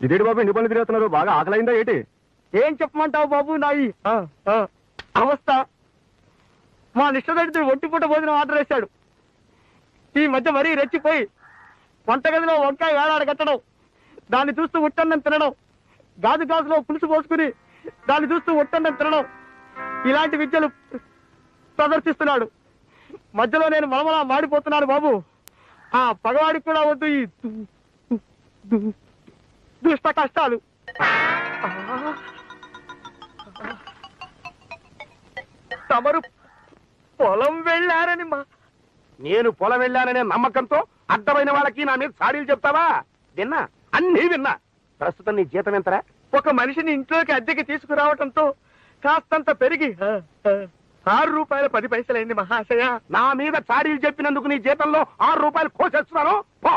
ఇదేంటి బాబు ఇంటి పనులు తిరుగుతున్నారు? బాగా ఆకలైందా ఏంటి? ఏం చెప్పమంటావు బాబు నా ఈ ఆ, ఆ, అవస్థ. మా నిష్టదడితుడు ఒంటిపూట భోజనం ఆర్డర్ వేశాడు. ఈ మధ్య మరీ రెచ్చిపోయి వంటగదిలో వంకాయ వేలాడ కట్టడం దాన్ని చూస్తూ ఉట్టన్నం తినడం గాజు గాజులో పులుసు పోసుకుని దాన్ని చూస్తూ ఉట్టన్నం తినడం ఇలాంటి విద్యలు ప్రదర్శిస్తున్నాడు. మధ్యలో నేను మలమలా మాడిపోతున్నాను బాబు. ఆ పగవాడికి కూడా వద్దు ఈ దుష్ట కష్టాలు తమరు పొలం వెళ్ళారని మా నేను పొలం వెళ్ళాననే నమ్మకంతో అడ్డమైన వాళ్ళకి నా మీద సాడీలు చెప్తావా? విన్నా అన్నీ విన్నా. ప్రస్తుతం నీ జీతం ఎంతరా? ఒక మనిషిని ఇంట్లోకి అద్దెకి తీసుకురావటంతో కాస్తంత పెరిగి ఆరు రూపాయల పది పైసలైంది మహాశయ నా మీద చాడీలు చెప్పినందుకు నీ జీతంలో ఆరు రూపాయలు కోసేస్తున్నాను. పో.